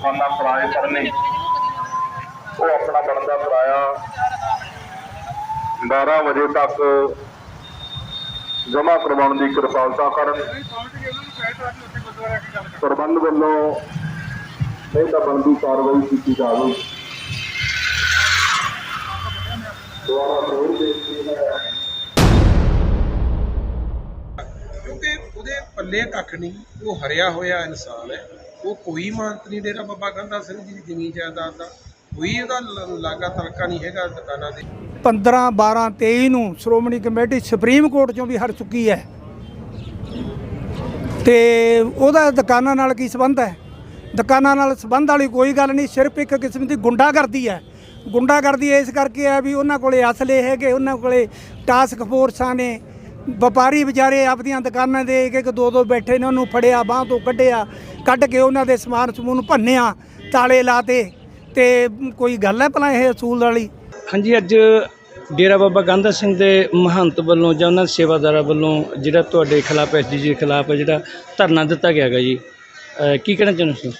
ਦੁਕਾਨਾਂ ਕਿਰਾਏ ਪਰ ਉਹ ਆਪਣਾ ਬਣਦਾ ਕਿਰਾਇਆ 12 ਵਜੇ ਤੱਕ ਜਮ੍ਹਾਂ ਕਰਵਾਉਣ ਦੀ ਕਿਰਪਾਲਤਾ ਕਰਨ ਪ੍ਰਬੰਧ ਵੱਲੋਂ ਨਹੀਂ ਤਾਂ ਬਣਦੀ ਕਾਰਵਾਈ ਕੀਤੀ ਜਾਵੇ। ਦੁਆਰਾ ਫੇਰ ਬੇਨਤੀ ਹੈ। ਕਿਉਂਕਿ ਉਹਦੇ ਪੱਲੇ ਕੱਖ ਨਹੀਂ, ਉਹ ਹਰਿਆ ਹੋਇਆ ਇਨਸਾਨ ਹੈ। ਉਹ ਕੋਈ ਮਾਨਤ ਨਹੀਂ ਡੇਰਾ ਬਾਬਾ ਗੰਦਾ ਸਿੰਘ ਜੀ ਦੀ ਜ਼ਮੀਨ ਜਾਇਦਾਦ ਦਾ। ਕੋਈ ਉਹਦਾ ਲਾਗਾ ਤਲਕਾ ਨਹੀਂ ਹੈਗਾ ਦੁਕਾਨਾਂ ਦੇ 15 12 23 ਨੂੰ ਸ਼੍ਰੋਮਣੀ ਕਮੇਟੀ ਸੁਪਰੀਮ ਕੋਰਟ ਚੋਂ ਵੀ ਹਟ ਚੁੱਕੀ ਹੈ। ਤੇ ਉਹਦਾ ਦੁਕਾਨਾਂ ਨਾਲ ਕੀ ਸੰਬੰਧ ਹੈ? ਦੁਕਾਨਾਂ ਨਾਲ ਸੰਬੰਧ ਵਾਲੀ ਕੋਈ ਗੱਲ ਨਹੀਂ, ਸਿਰਫ ਇੱਕ ਕਿਸਮ ਦੀ ਗੁੰਡਾਗਰਦੀ ਹੈ। ਗੁੰਡਾਗਰਦੀ ਇਸ ਕਰਕੇ ਹੈ ਵੀ ਉਹਨਾਂ ਕੋਲੇ ਅਸਲੇ ਹੈਗੇ, ਉਹਨਾਂ ਕੋਲੇ ਟਾਸਕ ਫੋਰਸਾਂ ਨੇ। ਵਪਾਰੀ ਵਿਚਾਰੇ ਆਪਦੀਆਂ ਦੁਕਾਨਾਂ ਦੇ ਇੱਕ ਇੱਕ ਦੋ ਦੋ ਬੈਠੇ ਨੇ ਉਹਨੂੰ ਫੜਿਆ ਬਾਹ ਤੋਂ ਕੱਢਿਆ ਕੱਢ ਕੇ ਉਹਨਾਂ ਦੇ ਸਮਾਨ ਸਮੂਨ ਨੂੰ ਭੰਨਿਆ ਤਾਲੇ ਲਾਤੇ ਤੇ ਕੋਈ ਗੱਲ ਹੈ ਭਲਾ ਇਹ ਅਸੂਲ ਵਾਲੀ? ਹਾਂਜੀ ਅੱਜ ਡੇਰਾ ਬਾਬਾ ਗਾਂਧਾ ਸਿੰਘ ਦੇ ਮਹੰਤ ਵੱਲੋਂ ਜਾਂ ਉਹਨਾਂ ਦੇ ਸੇਵਾਦਾਰਾਂ ਵੱਲੋਂ ਜਿਹੜਾ ਤੁਹਾਡੇ ਖਿਲਾਫ ਐਸਡੀਜੀ ਦੇ ਖਿਲਾਫ ਜਿਹੜਾ ਧਰਨਾ ਦਿੱਤਾ ਗਿਆ ਹੈਗਾ ਜੀ ਕੀ ਕਹਿਣਾ ਚਾਹੁੰਦੇ ਹੋ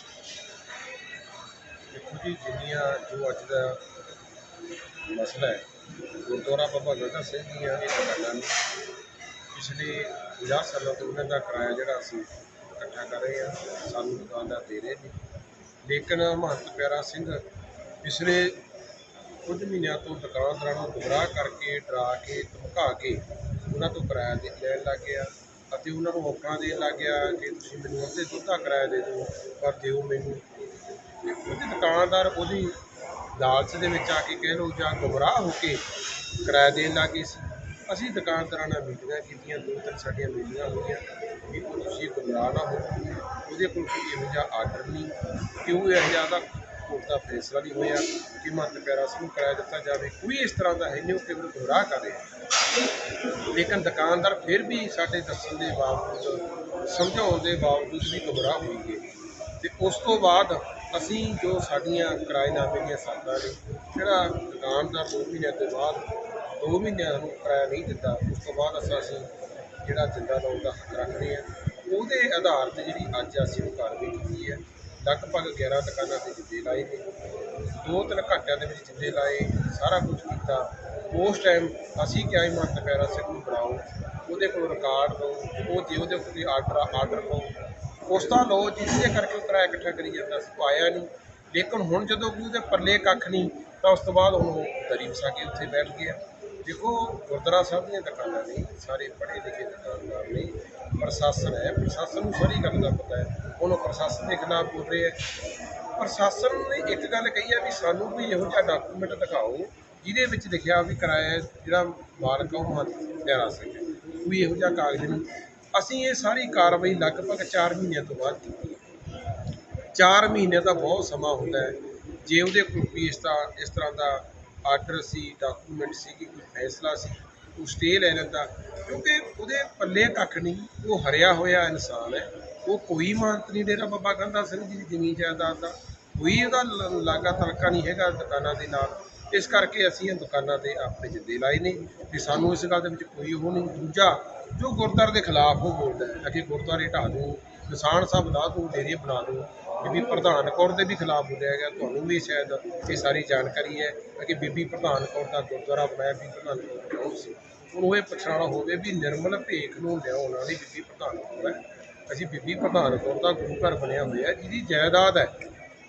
ਦੇਖੋ ਜੀ ਜਿੰਨੀਆਂ ਜੋ ਅੱਜ ਦਾ ਮਸਲਾ ਹੈ ਗੁਰਦੁਆਰਾ ਬਾਬਾ ਗੰਦਾ ਸਿੰਘ ਦੀਆਂ ਇਹ ਦੁਕਾਨਾਂ ਨੂੰ ਪਿਛਲੇ 50 ਸਾਲਾਂ ਤੋਂ ਉਹਨਾਂ ਦਾ ਕਿਰਾਇਆ ਜਿਹੜਾ ਅਸੀਂ ਇਕੱਠਾ ਕਰ ਰਹੇ ਹਾਂ, ਸਾਨੂੰ ਦੁਕਾਨਦਾਰ ਦੇ ਰਹੇ ਨੇ। ਲੇਕਿਨ ਮਹੰਤ ਪਿਆਰਾ ਸਿੰਘ ਪਿਛਲੇ ਕੁਝ ਮਹੀਨਿਆਂ ਤੋਂ ਦੁਕਾਨਦਾਰਾਂ ਨੂੰ ਗੁੰਮਰਾਹ ਕਰਕੇ, ਡਰਾ ਕੇ, ਧਮਕਾ ਕੇ ਉਹਨਾਂ ਤੋਂ ਕਿਰਾਇਆ ਦੇ ਲੈਣ ਲੱਗ ਗਿਆ ਅਤੇ ਉਹਨਾਂ ਨੂੰ ਔਕੜਾਂ ਦੇਣ ਲੱਗ ਗਿਆ ਕਿ ਤੁਸੀਂ ਮੈਨੂੰ ਅੱਧੇ ਦੁੱਧਾ ਕਿਰਾਇਆ ਦੇ ਦਿਓ, ਪਰ ਦਿਓ ਮੈਨੂੰ। ਉਹਦੇ ਦੁਕਾਨਦਾਰ ਉਹਦੀ ਲਾਲਚ ਦੇ ਵਿੱਚ ਆ ਕੇ ਕਹਿ ਲਓ ਜਾਂ ਗੁੰਮਰਾਹ ਹੋ ਕੇ ਕਿਰਾਇਆ ਦੇਣ ਲੱਗ ਗਏ ਸੀ। ਅਸੀਂ ਦੁਕਾਨਦਾਰਾਂ ਨਾਲ ਮੀਟਿੰਗਾਂ ਕੀਤੀਆਂ, ਦੋ ਤਿੰਨ ਸਾਡੀਆਂ ਮੀਟਿੰਗਾਂ ਹੋਈਆਂ ਵੀ ਉਹ ਤੁਸੀਂ ਗੁੰਮਰਾਹ ਨਾ ਹੋ। ਉਹਦੇ ਕੋਲ ਕੋਈ ਇਹੋ ਜਿਹਾ ਆਰਡਰ ਨਹੀਂ। ਕਿਉਂ ਇਹੋ ਜਿਹਾ ਦਾ ਕੋਰਟ ਦਾ ਫੈਸਲਾ ਨਹੀਂ ਹੋਇਆ ਕਿ ਮਹੰਤ ਪਿਆਰਾ ਸਿੰਘ ਨੂੰ ਦਿੱਤਾ ਜਾਵੇ? ਕੋਈ ਇਸ ਤਰ੍ਹਾਂ ਦਾ ਹੈ ਨਹੀਂ, ਉਹ ਕੇਵਲ ਗੁੰਮਰਾਹ ਕਰੇ ਲੇਕਿਨ ਦੁਕਾਨਦਾਰ ਫਿਰ ਵੀ ਸਾਡੇ ਦੱਸਣ ਦੇ ਬਾਵਜੂਦ, ਸਮਝਾਉਣ ਦੇ ਬਾਵਜੂਦ ਵੀ ਗੁੰਮਰਾਹ ਹੋਈਏ ਗਏ। ਤੇ ਉਸ ਤੋਂ ਬਾਅਦ ਅਸੀਂ ਜੋ ਸਾਡੀਆਂ ਕਿਰਾਏਨਾਮੇ ਦੀਆਂ ਸ਼ਰਤਾਂ ਨੇ, ਜਿਹੜਾ ਦੁਕਾਨਦਾਰ ਦੋ ਮਹੀਨਿਆਂ ਤੋਂ ਬਾਅਦ ਦੋ ਮਹੀਨਿਆਂ ਨੂੰ ਕਿਰਾਇਆ ਨਹੀਂ ਦਿੱਤਾ, ਉਸ ਤੋਂ ਬਾਅਦ ਅਸਾਂ ਅਸੀਂ ਜਿਹੜਾ ਜਿੰਦਾ ਲਾਉਣ ਦਾ ਹੱਕ ਰੱਖਦੇ ਹਾਂ। ਉਹਦੇ ਆਧਾਰ ਤੇ ਜਿਹੜੀ ਅੱਜ ਅਸੀਂ ਉਹ ਕਾਰਵਾਈ ਕੀਤੀ ਹੈ। ਲਗਭਗ 11 ਦੁਕਾਨਾਂ ਤੇ ਜਿੱਦੇ ਲਾਏ ਨੇ। ਦੋ ਤਿੰਨ ਘੰਟਿਆਂ ਦੇ ਵਿੱਚ ਜਿੱਦੇ ਲਾਏ, ਸਾਰਾ ਕੁਝ ਕੀਤਾ। ਉਸ ਟਾਈਮ ਅਸੀਂ ਕਿਹਾ ਹੀ ਮਹੰਤ ਪਿਆਰਾ ਸਿੰਘ ਨੂੰ ਬੁਲਾਓ, ਉਹਦੇ ਕੋਲ ਰਿਕਾਰਡ ਲਓ ਉਹ ਜੇ ਉਹਦੇ ਕੋਲ ਕੋਈ ਆਰਡਰ ਆਰਡਰ ਲਓ ਉਸ ਦਾ ਲਓ ਜਿਹਦੇ ਕਰਕੇ ਉਹ ਕਿਰਾਇਆ ਇਕੱਠਾ ਕਰੀ ਜਾਂਦਾ ਸੀ, ਉਹ ਆਇਆ ਨਹੀਂ। ਲੇਕਿਨ ਹੁਣ ਜਦੋਂ ਕੋਈ ਉਹਦੇ ਪੱਲੇ ਕੱਖ ਨਹੀਂ, ਤਾਂ ਉਸ ਤੋਂ ਬਾਅਦ ਹੁਣ ਉਹ ਦਰੀ ਵਸਾ ਕੇ ਉੱਥੇ ਬੈਠ ਗਿਆ। ਦੇਖੋ, ਗੁਰਦੁਆਰਾ ਸਾਹਿਬ ਦੀਆਂ ਦੁਕਾਨਾਂ ਨੇ, ਸਾਰੇ ਪੜ੍ਹੇ ਲਿਖੇ ਦੁਕਾਨਦਾਰ ਨੇ, ਪ੍ਰਸ਼ਾਸਨ ਹੈ, ਪ੍ਰਸ਼ਾਸਨ ਨੂੰ ਸਾਰੀ ਗੱਲ ਦਾ ਪਤਾ ਹੈ। ਉਹਨੂੰ ਪ੍ਰਸ਼ਾਸਨ ਦੇ ਖਿਲਾਫ ਬੋਲ ਰਹੇ ਹੈ। ਪ੍ਰਸ਼ਾਸਨ ਨੇ ਇੱਕ ਗੱਲ ਕਹੀ ਹੈ ਵੀ ਸਾਨੂੰ ਵੀ ਇਹੋ ਜਿਹਾ ਡਾਕੂਮੈਂਟ ਦਿਖਾਓ, ਜਿਹਦੇ ਵਿੱਚ ਲਿਖਿਆ ਵੀ ਕਿਰਾਇਆ ਜਿਹੜਾ ਮਾਲਕ ਉਹ ਮਹੰਤ ਪਿਆਰਾ ਸਿੰਘ ਹੈ ਕੋਈ ਇਹੋ ਜਿਹਾ ਕਾਗਜ਼ ਨਹੀਂ। ਅਸੀਂ ਇਹ ਸਾਰੀ ਕਾਰਵਾਈ ਲਗਭਗ 4 ਮਹੀਨਿਆਂ ਤੋਂ ਬਾਅਦ ਕੀਤੀ ਹੈ। 4 ਮਹੀਨੇ ਦਾ ਬਹੁਤ ਸਮਾਂ ਹੁੰਦਾ ਹੈ। ਜੇ ਉਹਦੇ ਕੋਲ ਵੀ ਇਸ ਤਰ੍ਹਾਂ ਇਸ ਤਰ੍ਹਾਂ ਦਾ ਆਰਡਰ ਸੀ ਡਾਕੂਮੈਂਟ ਸੀ ਕਿ ਕੋਈ ਫੈਸਲਾ ਸੀ ਉਹ ਸਟੇ ਲੈ ਲੈਂਦਾ, ਕਿਉਂਕਿ ਉਹਦੇ ਪੱਲੇ ਕੱਖ ਨਹੀਂ, ਉਹ ਹਰਿਆ ਹੋਇਆ ਇਨਸਾਨ ਹੈ। ਉਹ ਕੋਈ ਮਾਨਤ ਨਹੀਂ ਡੇਰਾ ਬਾਬਾ ਗੰਦਾ ਸਿੰਘ ਜੀ ਦੀ ਜ਼ਮੀਨ ਜਾਇਦਾਦ ਦਾ। ਕੋਈ ਉਹਦਾ ਲ- ਲਾਗਾ ਤਲਕਾ ਨਹੀਂ ਹੈਗਾ ਦੁਕਾਨਾਂ ਦੇ ਨਾਲ। ਇਸ ਕਰਕੇ ਅਸੀਂ ਇਹ ਦੁਕਾਨਾਂ ਤੇ ਆਪਣੇ ਜਿੱਦੇ ਲਾਏ ਨੇ ਤੇ ਸਾਨੂੰ ਇਸ ਗੱਲ ਦੇ ਵਿੱਚ ਕੋਈ ਉਹ ਨਹੀਂ, ਦੂਜਾ ਜੋ ਗੁਰਦੁਆਰੇ ਦੇ ਖਿਲਾਫ ਉਹ ਬੋਲਦਾ ਹੈ ਕਿ ਗੁਰਦੁਆਰੇ ਢਾਹ ਦਿਓ ਕਿਸਾਨ ਸਭ ਲਾ ਦਿਓ ਡੇਰੇ ਬਣਾ ਦਿਓ ਬੀਬੀ ਪ੍ਰਧਾਨ ਕੌਰ ਦੇ ਵੀ ਖਿਲਾਫ ਬੋਲਿਆ ਗਿਆ, ਤੁਹਾਨੂੰ ਵੀ ਸ਼ਾਇਦ ਇਹ ਸਾਰੀ ਜਾਣਕਾਰੀ ਹੈ ਕਿ ਬੀਬੀ ਪ੍ਰਧਾਨ ਕੌਰ ਦਾ ਗੁਰਦੁਆਰਾ ਬਣਾਇਆ, ਬੀਬੀ ਪ੍ਰਧਾਨ ਕੌਰ ਕੌਣ ਸੀ। ਉਹਨੂੰ ਇਹ ਪੁੱਛਣਾ ਹੋਵੇ ਵੀ ਨਿਰਮਲ ਭੇਖ ਨੂੰ ਲਿਆਉਣ ਵਾਲੀ ਬੀਬੀ ਪ੍ਰਧਾਨ ਕੌਰ ਹੈ। ਅਸੀਂ ਬੀਬੀ ਪ੍ਰਧਾਨ ਕੌਰ ਦਾ ਗੁਰੂ ਘਰ ਬਣਿਆ ਹੋਇਆ ਜਿਹਦੀ ਜਾਇਦਾਦ ਹੈ।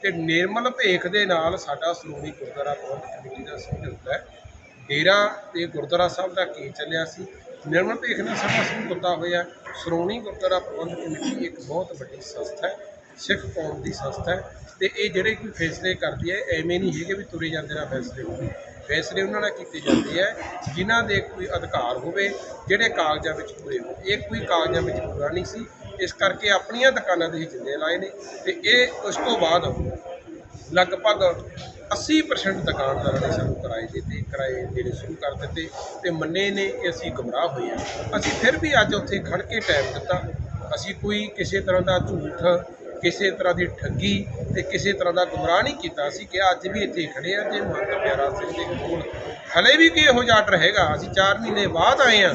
ਤੇ ਨਿਰਮਲ ਭੇਖ ਦੇ ਨਾਲ ਸਾਡਾ ਸ਼੍ਰੋਮਣੀ ਗੁਰਦੁਆਰਾ ਪ੍ਰਬੰਧਕ ਕਮੇਟੀ ਦਾ ਸਮਝੌਤਾ ਹੈ। ਡੇਰਾ ਤੇ ਗੁਰਦੁਆਰਾ ਸਾਹਿਬ ਦਾ ਕੀ ਚੱਲਿਆ ਸੀ? ਨਿਰਮਲ ਭੇਖ ਨਾਲ ਸਾਡਾ ਸਮਝੌਤਾ ਹੋਇਆ ਸ਼੍ਰੋਮਣੀ ਗੁਰਦੁਆਰਾ ਪ੍ਰਬੰਧਕ ਕਮੇਟੀ ਇੱਕ ਬਹੁਤ ਵੱਡੀ ਸੰਸਥਾ ਹੈ, ਸਿੱਖ ਕੌਮ ਦੀ ਸੰਸਥਾ ਹੈ ਤੇ ਇਹ ਜਿਹੜੇ ਕੋਈ ਫੈਸਲੇ ਕਰਦੀ ਹੈ ਐਵੇਂ ਨਹੀਂ ਹੈਗੇ ਵੀ ਤੁਰੇ ਜਾਂਦੇ ਨਾਲ ਫੈਸਲੇ ਹੋਣ। ਫੈਸਲੇ ਉਹਨਾਂ ਨਾਲ ਕੀਤੇ ਜਾਂਦੇ ਹੈ, ਜਿਨ੍ਹਾਂ ਦੇ ਕੋਈ ਅਧਿਕਾਰ ਹੋਵੇ, ਜਿਹੜੇ ਕਾਗਜ਼ਾਂ ਵਿੱਚ ਪੂਰੇ ਹੋਣ। ਇਹ ਕੋਈ ਕਾਗਜ਼ਾਂ ਵਿੱਚ ਪੂਰਾ ਨਹੀਂ ਸੀ। ਇਸ ਕਰਕੇ ਆਪਣੀਆਂ ਦੁਕਾਨਾਂ ਦੇ ਹੀ ਜਿੰਦੇ ਲਾਏ ਨੇ ਤੇ ਇਹ ਉਸ ਤੋਂ ਬਾਅਦ ਲਗਭਗ 80% ਦੁਕਾਨਦਾਰਾਂ ਨੇ ਸਾਨੂੰ ਕਿਰਾਏ ਦਿੱਤੇ, ਕਿਰਾਏ ਦੇਣੇ ਸ਼ੁਰੂ ਕਰ ਦਿੱਤੇ ਤੇ ਮੰਨੇ ਨੇ ਕਿ ਅਸੀਂ ਗੁੰਮਰਾਹ ਹੋਏ ਹਾਂ। ਅਸੀਂ ਫਿਰ ਵੀ ਅੱਜ ਉੱਥੇ ਖੜ ਕੇ ਟਾਈਮ ਦਿੱਤਾ। ਅਸੀਂ ਕੋਈ ਕਿਸੇ ਤਰ੍ਹਾਂ ਦਾ ਝੂਠ, ਕਿਸੇ ਤਰ੍ਹਾਂ ਦੀ ਠੱਗੀ ਤੇ ਕਿਸੇ ਤਰ੍ਹਾਂ ਦਾ ਗੁੰਮਰਾਹ ਨਹੀਂ ਕੀਤਾ। ਅਸੀਂ ਕਿਹਾ, ਅੱਜ ਵੀ ਇੱਥੇ ਖੜੇ ਆ ਜੇ ਮਹੰਤ ਪਿਆਰਾ ਸਿੰਘ ਦੇ ਕੋਲ ਹਲੇ ਵੀ ਕੋਈ ਇਹੋ ਜਿਹਾ ਆਰਡਰ ਹੈਗਾ, ਅਸੀਂ 4 ਮਹੀਨੇ ਬਾਅਦ ਆਏ ਆ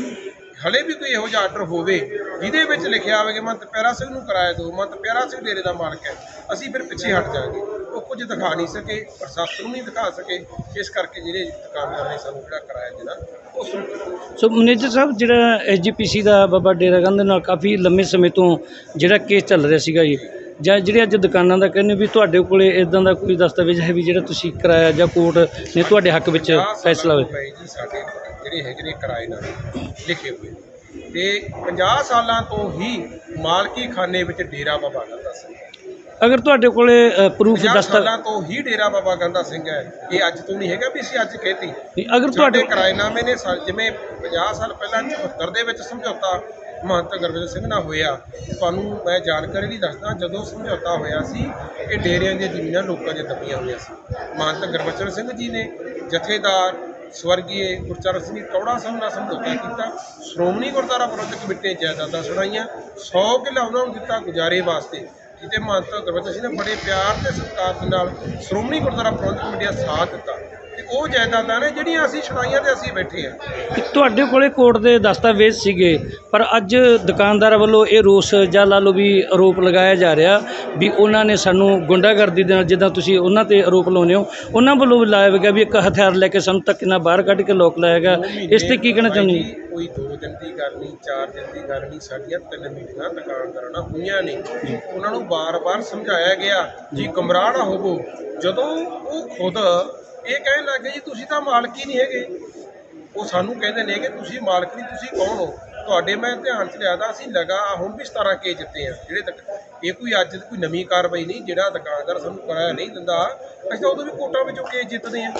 ਹਲੇ ਵੀ ਕੋਈ ਇਹੋ ਜਿਹਾ ਆਰਡਰ ਹੋਵੇ, ਜਿਹਦੇ ਵਿੱਚ ਲਿਖਿਆ ਹੋਵੇ ਕਿ ਮੰਤ ਪਿਆਰਾ ਸਿੰਘ ਨੂੰ ਕਿਰਾਇਆ ਦਿਓ ਮੰਤ ਪਿਆਰਾ ਸਿੰਘ ਡੇਰੇ ਦਾ ਮਾਲਕ ਹੈ, ਅਸੀਂ ਫਿਰ ਪਿੱਛੇ ਹਟ ਜਾਾਂਗੇ ਉਹ ਕੁਝ ਦਿਖਾ ਨਹੀਂ ਸਕੇ ਪ੍ਰਸ਼ਾਸਨ ਨੂੰ ਨਹੀਂ ਦਿਖਾ ਸਕੇ। ਇਸ ਕਰਕੇ ਜਿਹੜੇ ਦੁਕਾਨਦਾਰ ਨੇ ਸਾਨੂੰ ਜਿਹੜਾ ਕਿਰਾਇਆ ਦੇਣਾ ਉਹ ਕੀਤਾ ਸੋ ਮੈਨੇਜਰ ਸਾਹਿਬ ਜਿਹੜਾ ਐਸਜੀਪੀਸੀ ਦਾ ਬਾਬਾ ਡੇਰਾ ਗੰਧ ਨਾਲ ਕਾਫੀ ਲੰਮੇ ਸਮੇਂ ਤੋਂ ਜਿਹੜਾ ਕੇਸ ਚੱਲ ਰਿਹਾ ਸੀਗਾ ਜੀ ਜਾਂ ਜਿਹੜੇ ਅੱਜ ਦੁਕਾਨਾਂ ਦਾ ਕਹਿੰਦੇ ਵੀ ਤੁਹਾਡੇ ਕੋਲੇ ਇਦਾਂ ਦਾ ਕੋਈ ਦਸਤਾਵੇਜ਼ ਹੈ ਵੀ ਜਿਹੜਾ ਤੁਸੀਂ ਕਰਾਇਆ ਜਾਂ ਕੋਰਟ ਨੇ ਤੁਹਾਡੇ ਹੱਕ ਵਿੱਚ ਫੈਸਲਾ ਪਏ ਜੀ ਸਾਡੇ ਜਿਹੜੇ ਹੈਗੇ ਨੇ ਕਿਰਾਏਦਾਰ ਲਿਖੇ ਹੋਏ। ਤੇ 50 ਸਾਲਾਂ ਤੋਂ ਹੀ ਮਾਲਕੀ ਖਾਨੇ ਵਿੱਚ ਡੇਰਾ ਬਾਬਾ ਗੰਦਾ ਸਿੰਘ ਅਗਰ ਤੁਹਾਡੇ ਕੋਲੇ ਪ੍ਰੂਫ 50 ਦਸਤਾ ਸਾਲਾਂ ਤੋਂ ਹੀ ਡੇਰਾ ਬਾਬਾ ਗੰਦਾ ਸਿੰਘ ਹੈ। ਇਹ ਅੱਜ ਤੋਂ ਨਹੀਂ ਹੈਗਾ ਵੀ ਅਸੀਂ ਅੱਜ ਕਹਿਤੀ। ਨਹੀਂ, ਅਗਰ ਤੁਹਾਡੇ ਤੁਹਾਡੇ ਕਿਰਾਏਨਾਮੇ ਨੇ ਸਾ- ਜਿਵੇਂ 50 ਸਾਲ ਪਹਿਲਾਂ 74 ਦੇ ਵਿੱਚ ਸਮਝੌਤਾ ਮਹੰਤ ਗੁਰਬਚਨ ਸਿੰਘ ਨਾਲ ਹੋਇਆ ਤੁਹਾਨੂੰ ਮੈਂ ਜਾਣਕਾਰੀ ਲਈ ਦੱਸਦਾ ਜਦੋਂ ਸਮਝੌਤਾ ਹੋਇਆ ਸੀ ਇਹ ਡੇਰਿਆਂ ਦੀਆਂ ਜ਼ਮੀਨਾਂ ਲੋਕਾਂ ਦੀਆਂ ਦੱਬੀਆਂ ਹੋਈਆਂ ਸੀ। ਮਹੰਤ ਗੁਰਬਚਨ ਸਿੰਘ ਜੀ ਨੇ ਜਥੇਦਾਰ ਸਵਰਗੀਏ ਗੁਰਚਰਨ ਸਿੰਘ ਟੌੜਾ ਸਾਹਿਬ ਨਾਲ ਸਮਝੌਤਾ ਕੀਤਾ। ਸ਼੍ਰੋਮਣੀ ਗੁਰਦੁਆਰਾ ਪ੍ਰਬੰਧਕ ਕਮੇਟੀ ਨੇ ਜਾਇਦਾਦਾਂ ਸੁਣਾਈਆਂ। 100 ਕਿੱਲਾ ਉਹਨਾਂ ਨੂੰ ਦਿੱਤਾ ਗੁਜ਼ਾਰੇ ਵਾਸਤੇ। ਜਿੱਤੇ ਮਹੰਤ ਗੁਰਬਚਨ ਸਿੰਘ ਨੇ ਬੜੇ ਪਿਆਰ ਤੇ ਸਤਿਕਾਰ ਦੇ ਨਾਲ ਸ਼੍ਰੋਮਣੀ ਗੁਰਦੁਆਰਾ ਪ੍ਰਬੰਧਕ ਕਮੇਟੀ ਦਾ ਸਾਥ ਦਿੱਤਾ। ਤੇ ਉਹ ਜਾਇਦਾਦਾਂ ਨੇ ਜਿਹੜੀਆਂ ਅਸੀਂ ਛੁਡਾਈਆਂ ਤੇ ਅਸੀਂ ਬੈਠੇ ਆ ਤੁਹਾਡੇ ਕੋਲੇ ਕੋਰਟ ਦੇ ਦਸਤਾਵੇਜ਼ ਸੀਗੇ ਪਰ ਅੱਜ ਦੁਕਾਨਦਾਰਾਂ ਵੱਲੋਂ ਇਹ ਰੋਸ ਜਾਂ ਲਾ ਲਓ ਵੀ ਆਰੋਪ ਲਗਾਇਆ ਜਾ ਰਿਹਾ ਵੀ ਉਹਨਾਂ ਨੇ ਸਾਨੂੰ ਗੁੰਡਾਗਰਦੀ ਦੇ ਨਾਲ ਜਿੱਦਾਂ ਤੁਸੀਂ ਉਹਨਾਂ ਤੇ ਆਰੋਪ ਲਾਉਂਦੇ ਹੋ ਉਹਨਾਂ ਵੱਲੋਂ ਵੀ ਲਾਇਆ ਗਿਆ ਵੀ ਇੱਕ ਹਥਿਆਰ ਲੈ ਕੇ ਸਾਨੂੰ ਧੱਕੇ ਨਾਲ ਬਾਹਰ ਕੱਢ ਕੇ ਲੋਕ ਲਾਇਆ ਗਿਆ। ਇਸ ਤੇ ਕੀ ਕਹਿਣਾ ਚਾਹੁੰਦੇ ਹੋ? ਕੋਈ ਦੋ ਦਿਨ ਦੀ ਗੱਲ ਨਹੀਂ ਚਾਰ ਦਿਨ ਦੀ ਗੱਲ ਨਹੀਂ ਸਾਡੀਆਂ ਤਿੰਨ ਮੀਟਿੰਗਾਂ ਦੁਕਾਨਦਾਰਾਂ ਨਾਲ ਹੋਈਆਂ ਨੇ। ਉਹਨਾਂ ਨੂੰ ਬਾਰ-ਬਾਰ ਸਮਝਾਇਆ ਗਿਆ ਜੀ ਗੁੰਮਰਾਹ ਨਾ ਹੋਵੋ ਜਦੋਂ ਉਹ ਖੁਦ ਇਹ ਕਹਿਣ ਲੱਗੇ ਜੀ, ਤੁਸੀਂ ਤਾਂ ਮਾਲਕ ਹੀ ਨਹੀਂ ਹੈਗੇ। ਉਹ ਸਾਨੂੰ ਕਹਿੰਦੇ ਨੇ ਕਿ, ਤੁਸੀਂ ਮਾਲਕ ਨਹੀਂ, ਤੁਸੀਂ ਕੌਣ ਹੋ? ਤੁਹਾਡੇ ਮੈਂ ਧਿਆਨ ਚ ਲਿਆਦਾ, ਅਸੀਂ ਲਗਾ ਹੁਣ ਵੀ 17 ਕੇ ਜਿੱਤੇ ਆ, ਜਿਹੜੇ ਤੱਕ ਇਹ ਕੋਈ ਅੱਜ ਕੋਈ ਨਵੀਂ ਕਾਰਵਾਈ ਨਹੀਂ, ਜਿਹੜਾ ਦੁਕਾਨਦਾਰ ਸਾਨੂੰ ਕਿਰਾਇਆ ਨਹੀਂ ਦਿੰਦਾ, ਅਸੀਂ ਤਾਂ ਉਦੋਂ ਵੀ ਕੋਟਾਂ ਵਿੱਚੋਂ ਕੇ ਜਿੱਤਦੇ ਆ।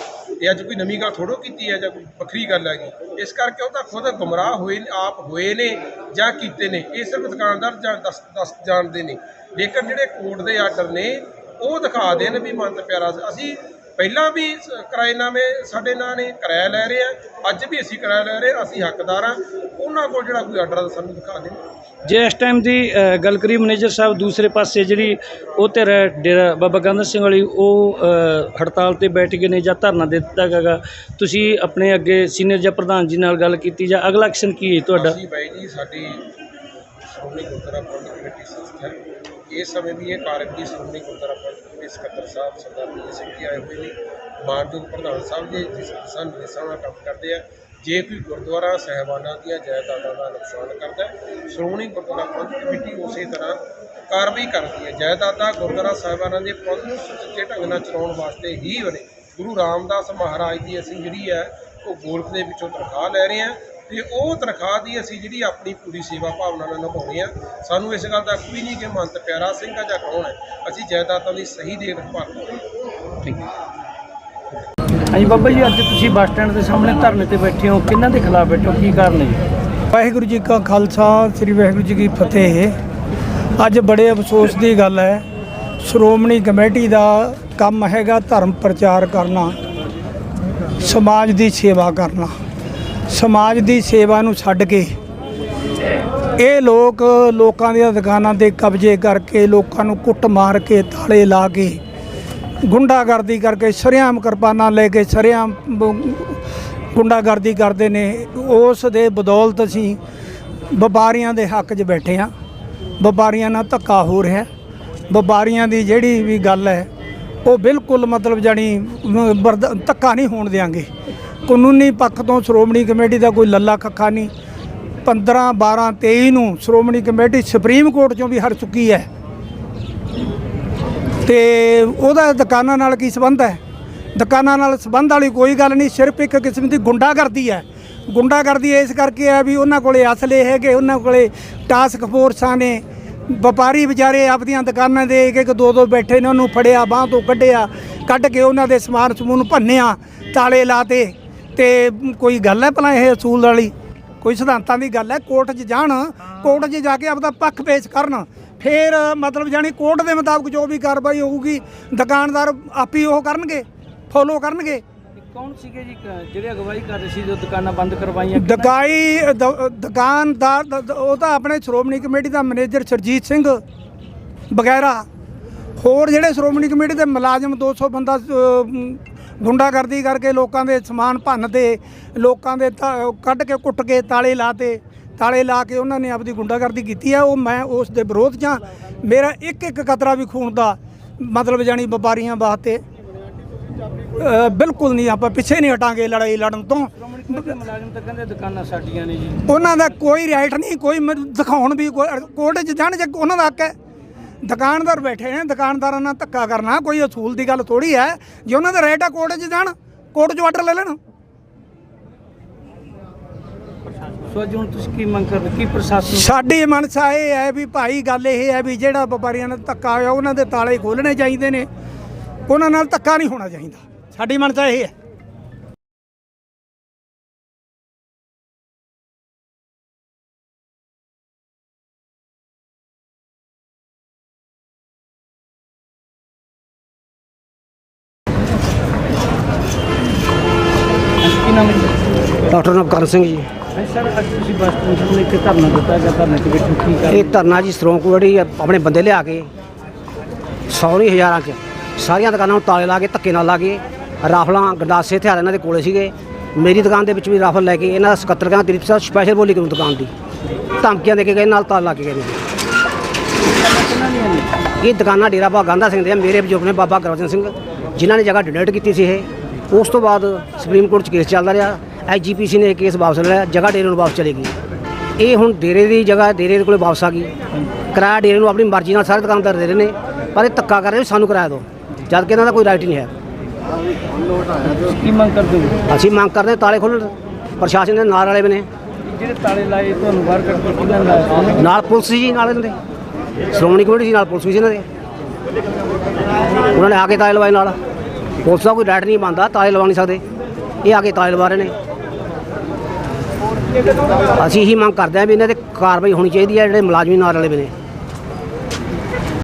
ਇਹ ਅੱਜ ਕੋਈ ਨਵੀਂ ਗੱਲ ਥੋੜੋ ਕੀਤੀ ਹੈ ਜਾਂ ਕੋਈ ਵੱਖਰੀ ਗੱਲ ਹੈਗੀ। ਇਸ ਕਰਕੇ ਉਹ ਤਾਂ ਖੁਦ ਗੁੰਮਰਾਹ ਹੋਏ, ਆਪ ਹੋਏ ਨੇ ਜਾਂ ਕੀਤੇ ਨੇ, ਇਹ ਸਿਰਫ ਦੁਕਾਨਦਾਰ ਜਾਂ ਦੱਸ ਦੱਸ ਜਾਣਦੇ ਨੇ। ਲੇਕਿਨ ਜਿਹੜੇ ਕੋਰਟ ਦੇ ਆਰਡਰ ਨੇ, ਉਹ ਦਿਖਾ ਦੇਣ ਵੀ ਮੰਤ ਪਿਆਰਾ, ਅਸੀਂ ਪਹਿਲਾਂ ਵੀ ਕਿਰਾਏਨਾਮੇ ਸਾਡੇ ਨਾਂ ਨੇ ਕਿਰਾਇਆ ਲੈ ਰਹੇ ਆ ਅੱਜ ਵੀ ਅਸੀਂ ਕਿਰਾਇਆ ਲੈ ਰਹੇ ਹਾਂ, ਅਸੀਂ ਹੱਕਦਾਰ ਆ। ਉਹਨਾਂ ਕੋਲ ਜਿਹੜਾ ਕੋਈ ਆਰਡਰ ਸਾਨੂੰ ਦਿਖਾ ਦੇਣ ਜੇ ਇਸ ਟਾਈਮ ਦੀ ਗੱਲ ਕਰੀ ਮੈਨੇਜਰ ਸਾਹਿਬ ਦੂਸਰੇ ਪਾਸੇ ਜਿਹੜੀ ਉਹ ਤੇ ਡੇਰਾ ਬਾਬਾ ਗੰਦਾ ਸਿੰਘ ਵਾਲੀ ਉਹ ਹੜਤਾਲ ਤੇ ਬੈਠ ਗਏ ਨੇ ਜਾਂ ਧਰਨਾ ਦੇ ਦਿੱਤਾ ਹੈਗਾ। ਤੁਸੀਂ ਆਪਣੇ ਅੱਗੇ ਸੀਨੀਅਰ ਜਾਂ ਪ੍ਰਧਾਨ ਜੀ ਨਾਲ ਗੱਲ ਕੀਤੀ ਜਾਂ ਅਗਲਾ ਐਕਸ਼ਨ ਕੀ ਹੈ ਤੁਹਾਡਾ? ਅਸੀਂ ਬਾਈ ਜੀ ਸਾਡੀ ਸ਼੍ਰੋਮਣੀ ਗੁਰਦੁਆਰਾ ਪ੍ਰਬੰਧਕ ਕਮੇਟੀ ਸੰਸਥਾ ਇਸ ਸਮੇਂ ਵੀ ਇਹ ਕਾਰਜਕਾਰੀ ਸ਼੍ਰੋਮਣੀ ਗੁਰਦੁਆਰਾ ਪ੍ਰਬੰਧਕ ਕਮੇਟੀ ਸਕੱਤਰ ਸਾਹਿਬ ਸਰਦਾਰ ਜੀ ਸਿੰਘ ਜੀ ਆਏ ਹੋਏ ਨੇ। ਮਾਨਯੋਗ ਪ੍ਰਧਾਨ ਸਾਹਿਬ ਜੀ, ਜਿਸ ਦਿਸ਼ਾ ਨਿਰਦੇਸ਼ਾਂ ਨਾਲ ਕੰਮ ਕਰਦੇ ਆ, ਜੇ ਕੋਈ ਗੁਰਦੁਆਰਾ ਸਹਿਬਾਨਾਂ ਦੀਆਂ ਜਾਇਦਾਦਾਂ ਦਾ ਨੁਕਸਾਨ ਕਰਦਾ ਸ਼੍ਰੋਮਣੀ ਗੁਰਦੁਆਰਾ ਪ੍ਰਬੰਧਕ ਕਮੇਟੀ ਉਸੇ ਤਰ੍ਹਾਂ ਕਾਰਵਾਈ ਕਰਦੀ ਹੈ। ਜਾਇਦਾਦਾਂ ਗੁਰਦੁਆਰਾ ਸਾਹਿਬਾਨਾਂ ਦੇ ਪ੍ਰਬੰਧ ਨੂੰ ਸੁਚੱਜੇ ਢੰਗ ਨਾਲ ਚਲਾਉਣ ਵਾਸਤੇ ਹੀ ਬਣੇ। ਗੁਰੂ ਰਾਮਦਾਸ ਮਹਾਰਾਜ ਦੀ ਅਸੀਂ ਜਿਹੜੀ ਹੈ, ਉਹ ਗੋਲਕ ਦੇ ਵਿੱਚੋਂ ਤਨਖਾਹ ਲੈ ਰਹੇ ਹਾਂ। ਤੇ ਉਹ ਤਨਖਾਹ ਦੀ ਅਸੀਂ ਜਿਹੜੀ ਆਪਣੀ ਪੂਰੀ ਸੇਵਾ ਭਾਵਨਾ ਨਾਲ ਨਿਭਾਉਣੀ ਆ। ਸਾਨੂੰ ਇਸ ਗੱਲ ਦਾ ਕੋਈ ਨਹੀਂ ਕਿ ਮੰਤ ਪਿਆਰਾ ਸਿੰਘ ਆ ਜਾਂ ਕੌਣ ਹੈ ਅਸੀਂ ਜਾਇਦਾਦਾਂ ਦੀ ਸਹੀ ਦੇਖਭਾਲ ਕਰਾਂਗੇ। ਹਾਂਜੀ ਬਾਬਾ ਜੀ ਅੱਜ ਤੁਸੀਂ ਬੱਸ ਸਟੈਂਡ ਦੇ ਸਾਹਮਣੇ ਧਰਨੇ ਤੇ ਬੈਠੇ ਹੋ। ਕਿਹਨਾਂ ਦੇ ਖਿਲਾਫ ਬੈਠੇ ਹੋ? ਕੀ ਕਾਰਨ ਹੈ ਵਾਹਿਗੁਰੂ ਜੀ ਕਾ ਖਾਲਸਾ ਸ੍ਰੀ ਵਾਹਿਗੁਰੂ ਜੀ ਕੀ ਫਤਿਹ। ਅੱਜ ਬੜੇ ਅਫਸੋਸ ਦੀ ਗੱਲ ਹੈ। ਸ਼੍ਰੋਮਣੀ ਕਮੇਟੀ ਦਾ ਕੰਮ ਹੈਗਾ ਧਰਮ ਪ੍ਰਚਾਰ ਕਰਨਾ ਸਮਾਜ ਦੀ ਸੇਵਾ ਕਰਨਾ। ਸਮਾਜ ਦੀ ਸੇਵਾ ਨੂੰ ਛੱਡ ਕੇ ਇਹ ਲੋਕ ਲੋਕਾਂ ਦੀਆਂ ਦੁਕਾਨਾਂ ਤੇ ਕਬਜ਼ੇ ਕਰਕੇ ਲੋਕਾਂ ਨੂੰ ਕੁੱਟ ਮਾਰ ਕੇ ਤਾਲੇ ਲਾ ਕੇ ਗੁੰਡਾਗਰਦੀ ਕਰਕੇ ਸ਼ਰੇਆਮ ਕਿਰਪਾਨਾਂ ਲੈ ਕੇ ਸ਼ਰੇਆਮ ਗੁੰਡਾਗਰਦੀ ਕਰਦੇ ਨੇ। ਉਸ ਦੇ ਬਦੌਲਤ ਅਸੀਂ ਵਪਾਰੀਆਂ ਦੇ ਹੱਕ 'ਚ ਬੈਠੇ ਹਾਂ। ਵਪਾਰੀਆਂ ਨਾਲ ਧੱਕਾ ਹੋ ਰਿਹਾ। ਵਪਾਰੀਆਂ ਦੀ ਜਿਹੜੀ ਵੀ ਗੱਲ ਹੈ, ਉਹ ਬਿਲਕੁਲ ਮਤਲਬ ਜਾਣੀ ਧੱਕਾ ਨਹੀਂ ਹੋਣ ਦਿਆਂਗੇ। ਕਾਨੂੰਨੀ ਪੱਖ ਤੋਂ ਸ਼੍ਰੋਮਣੀ ਕਮੇਟੀ ਦਾ ਕੋਈ ਲੱਲਾ ਖੱਖਾ ਨਹੀਂ। 15 12 23 ਨੂੰ ਸ਼੍ਰੋਮਣੀ ਕਮੇਟੀ ਸੁਪਰੀਮ ਕੋਰਟ ਚੋਂ ਵੀ ਹਰ ਚੁੱਕੀ ਹੈ। ਤੇ ਉਹਦਾ ਦੁਕਾਨਾਂ ਨਾਲ ਕੀ ਸੰਬੰਧ ਹੈ? ਦੁਕਾਨਾਂ ਨਾਲ ਸੰਬੰਧ ਵਾਲੀ ਕੋਈ ਗੱਲ ਨਹੀਂ, ਸਿਰਫ ਇੱਕ ਕਿਸਮ ਦੀ ਗੁੰਡਾਗਰਦੀ ਹੈ। ਗੁੰਡਾਗਰਦੀ ਇਸ ਕਰਕੇ ਹੈ ਵੀ ਉਹਨਾਂ ਕੋਲੇ ਅਸਲੇ ਹੈਗੇ ਉਹਨਾਂ ਕੋਲੇ ਟਾਸਕ ਫੋਰਸਾਂ ਨੇ। ਵਪਾਰੀ ਵਿਚਾਰੇ ਆਪਦੀਆਂ ਦੁਕਾਨਾਂ ਦੇ ਇੱਕ ਇੱਕ, ਦੋ ਦੋ ਬੈਠੇ ਨੇ, ਉਹਨੂੰ ਫੜਿਆ, ਬਾਹ ਤੋਂ ਕੱਢਿਆ, ਕੱਢ ਕੇ ਉਹਨਾਂ ਦੇ ਸਮਾਨ ਸਮੂਨ ਭੰਨਿਆ, ਤਾਲੇ ਲਾਤੇ ਤੇ ਕੋਈ ਗੱਲ ਹੈ ਭਲਾ ਇਹ ਅਸੂਲ ਵਾਲੀ? ਕੋਈ ਸਿਧਾਂਤਾਂ ਦੀ ਗੱਲ ਹੈ? ਕੋਰਟ 'ਚ ਜਾਣ ਕੋਰਟ 'ਚ ਜਾ ਕੇ ਆਪਦਾ ਪੱਖ ਪੇਸ਼ ਕਰਨ। ਫਿਰ ਮਤਲਬ ਜਾਨੀ ਕੋਰਟ ਦੇ ਮੁਤਾਬਕ ਜੋ ਵੀ ਕਾਰਵਾਈ ਹੋਊਗੀ ਦੁਕਾਨਦਾਰ ਆਪੀ ਉਹ ਕਰਨਗੇ ਫੋਲੋ ਕਰਨਗੇ। ਕੌਣ ਸੀਗੇ ਜੀ? ਜਿਹੜੇ ਅਗਵਾਈ ਕਰ ਰਹੇ ਸੀ ਜੋ ਦੁਕਾਨਾਂ ਬੰਦ ਕਰਵਾਈਆਂ ਦਕਾਈ ਦ- ਦੁਕਾਨਦਾਰ ਉਹ ਤਾਂ ਆਪਣੇ ਸ਼੍ਰੋਮਣੀ ਕਮੇਟੀ ਦਾ ਮੈਨੇਜਰ ਸਰਜੀਤ ਸਿੰਘ ਵਗੈਰਾ। ਹੋਰ ਜਿਹੜੇ ਸ਼੍ਰੋਮਣੀ ਕਮੇਟੀ ਦੇ ਮੁਲਾਜ਼ਮ 200 ਬੰਦਾ ਗੁੰਡਾਗਰਦੀ ਕਰਕੇ ਲੋਕਾਂ ਦੇ ਸਮਾਨ ਭੰਨ ਤੇ ਲੋਕਾਂ ਦੇ ਕੱਢ ਕੇ ਕੁੱਟ ਕੇ ਤਾਲੇ ਲਾਤੇ ਤਾਲੇ ਲਾ ਕੇ ਉਹਨਾਂ ਨੇ ਆਪਦੀ ਗੁੰਡਾਗਰਦੀ ਕੀਤੀ ਹੈ ਉਹ ਮੈਂ ਉਸ ਦੇ ਵਿਰੋਧ ਹਾਂ। ਮੇਰਾ ਇੱਕ ਇੱਕ ਕਤਰਾ ਵੀ ਖੂਨ ਦਾ ਮਤਲਬ ਜਾਨੀ ਵਪਾਰੀਆਂ ਵਾਸਤੇ ਬਿਲਕੁਲ ਨਹੀਂ ਆਪਾਂ ਪਿੱਛੇ ਨਹੀਂ ਹਟਾਂਗੇ ਲੜਾਈ ਲੜਨ ਤੋਂ। ਮੁਲਾਜ਼ਮ ਤਾਂ ਕਹਿੰਦੇ ਦੁਕਾਨਾਂ ਸਾਡੀਆਂ ਨੇ ਜੀ। ਉਹਨਾਂ ਦਾ ਕੋਈ ਰਾਈਟ ਨਹੀਂ ਕੋਈ ਦਿਖਾਉਣ ਵੀ ਕੋਰਟ 'ਚ ਜਾਣ ਜੇ ਉਹਨਾਂ ਦਾ ਹੱਕ ਹੈ। ਦੁਕਾਨਦਾਰ ਬੈਠੇ ਨੇ ਦੁਕਾਨਦਾਰਾਂ ਨਾਲ ਧੱਕਾ ਕਰਨਾ ਕੋਈ ਅਸੂਲ ਦੀ ਗੱਲ ਥੋੜੀ ਹੈ। ਜੇ ਉਹਨਾਂ ਦਾ ਰਾਈਟ ਹੈ ਕੋਰਟ 'ਚ ਜਾਣ ਕੋਰਟ 'ਚ ਆਰਡਰ ਲੈ ਲੈਣ। ਸੋ ਅੱਜ ਹੁਣ ਤੁਸੀਂ ਕੀ ਮੰਗ ਕਰਦੇ? ਕੀ ਪ੍ਰਸ਼ਾਸਨ ਸਾਡੀ ਮਨਸਾ ਇਹ ਹੈ ਵੀ ਭਾਈ ਗੱਲ ਇਹ ਹੈ ਵੀ ਜਿਹੜਾ ਵਪਾਰੀਆਂ ਨਾਲ ਧੱਕਾ ਹੋਇਆ ਉਹਨਾਂ ਦੇ ਤਾਲੇ ਖੋਲਣੇ ਚਾਹੀਦੇ ਨੇ। ਉਹਨਾਂ ਨਾਲ ਧੱਕਾ ਨਹੀਂ ਹੋਣਾ ਚਾਹੀਦਾ। ਸਾਡੀ ਮਨਸਾ ਇਹ ਹੈ। ਨਾਮ ਹੈ ਡਾਕਟਰ ਨਵਕਰਨ ਸਿੰਘ ਜੀ। ਸਰ ਅੱਜ ਤੁਸੀਂ ਬੱਸ ਸਟੈਂਡ ਸਾਹਮਣੇ ਇੱਕ ਧਰਨਾ ਦਿੱਤਾ ਗਿਆ ਧਰਨੇ ਤੇ ਬੈਠੋ ਕੀ ਕਰ ਇਹ ਧਰਨਾ ਜੀ ਸਰੋਂਕ ਜਿਹੜੀ ਆਪਣੇ ਬੰਦੇ ਲਿਆ ਕੇ ਸੌ ਨਹੀਂ ਹਜ਼ਾਰਾਂ ਚ ਸਾਰੀਆਂ ਦੁਕਾਨਾਂ ਨੂੰ ਤਾਲੇ ਲਾ ਕੇ ਧੱਕੇ ਨਾਲ ਲਾ ਕੇ ਰਾਫਲਾਂ ਗੰਡਾਸੇ ਹਥਿਆਰ ਇਹਨਾਂ ਦੇ ਕੋਲੇ ਸੀਗੇ। ਮੇਰੀ ਦੁਕਾਨ ਦੇ ਵਿੱਚ ਵੀ ਰਾਫਲ ਲੈ ਕੇ ਇਹਨਾਂ ਦਾ ਸਕੱਤਰ ਕਹਿੰਦਾ ਦਿਲੀਪ ਸਾਹਿਬ ਸਪੈਸ਼ਲ ਬੋਲੀ ਕਰੂੰ ਦੁਕਾਨ ਦੀ। ਧਮਕੀਆਂ ਦੇ ਕੇ ਗਏ ਨਾਲ ਤਾਲਾ ਲਾ ਕੇ ਗਏ ਨੇ। ਇਹ ਦੁਕਾਨਾਂ ਡੇਰਾ ਬਾਬਾ ਗਾਂਧਾ ਸਿੰਘ ਦੇ ਆ ਮੇਰੇ ਬਜ਼ੁਰਗ ਨੇ ਬਾਬਾ ਗੁਰਬਚਨ ਸਿੰਘ ਜਿਨ੍ਹਾਂ ਨੇ ਜਗ੍ਹਾ ਡੋਨੇਟ ਕੀਤੀ ਸੀ ਇਹ। ਉਸ ਤੋਂ ਬਾਅਦ ਸੁਪਰੀਮ ਕੋਰਟ 'ਚ ਕੇਸ ਚੱਲਦਾ ਰਿਹਾ ਐਜੀਪੀਸੀ ਨੇ ਇਹ ਕੇਸ ਵਾਪਸ ਲੈ ਲਿਆ ਜਗ੍ਹਾ ਡੇਰੇ ਨੂੰ ਵਾਪਸ ਚਲੇ ਗਈ। ਇਹ ਹੁਣ ਡੇਰੇ ਦੀ ਜਗ੍ਹਾ ਡੇਰੇ ਦੇ ਕੋਲੇ ਵਾਪਸ ਆ ਗਈ। ਕਿਰਾਇਆ ਡੇਰੇ ਨੂੰ ਆਪਣੀ ਮਰਜ਼ੀ ਨਾਲ ਸਾਰੇ ਦੁਕਾਨਦਾਰ ਦੇ ਰਹੇ ਨੇ ਪਰ ਇਹ ਧੱਕਾ ਕਰ ਰਹੇ ਸਾਨੂੰ ਕਿਰਾਇਆ ਦਿਓ। ਜਦ ਕਿ ਇਹਨਾਂ ਦਾ ਕੋਈ ਰਾਈਟ ਹੀ ਨਹੀਂ ਹੈ। ਕੀ ਮੰਗ ਕਰਦੇ ਹੋ? ਅਸੀਂ ਮੰਗ ਕਰਦੇ ਤਾਲੇ ਖੋਲ੍ਹਣ ਪ੍ਰਸ਼ਾਸਨ ਦੇ ਨਾਲ ਵਾਲੇ ਵੀ ਨੇ। ਜਿਹੜੇ ਤਾਲੇ ਲਾਏ ਤੁਹਾਨੂੰ ਬਾਹਰ ਕੱਢ ਕੇ ਕਿਹਨਾਂ ਲਾਇਆ ਨਾਲ ਪੁਲਿਸ ਜੀ ਨਾਲ ਇਹਨਾਂ ਦੇ। ਸ਼੍ਰੋਮਣੀ ਕਮੇਟੀ ਸੀ ਨਾਲ ਪੁਲਿਸ ਵੀ ਸੀ ਇਹਨਾਂ ਦੇ। ਉਹਨਾਂ ਨੇ ਆ ਕੇ ਤਾਲੇ ਲਵਾਏ ਨਾਲ। ਪੁਲਿਸ ਦਾ ਕੋਈ ਰਾਈਟ ਨਹੀਂ ਬਣਦਾ, ਤਾਲੇ ਲਵਾ ਨਹੀਂ ਸਕਦੇ। ਇਹ ਆ ਕੇ ਤਾਲੇ ਲਵਾ ਰਹੇ ਨੇ। ਅਸੀਂ ਇਹੀ ਮੰਗ ਕਰਦੇ ਹਾਂ ਵੀ ਇਹਨਾਂ ਤੇ ਕਾਰਵਾਈ ਹੋਣੀ ਚਾਹੀਦੀ ਹੈ, ਜਿਹੜੇ ਮੁਲਾਜ਼ਮੀ ਨਾਲ ਵਾਲੇ ਵੀ ਨੇ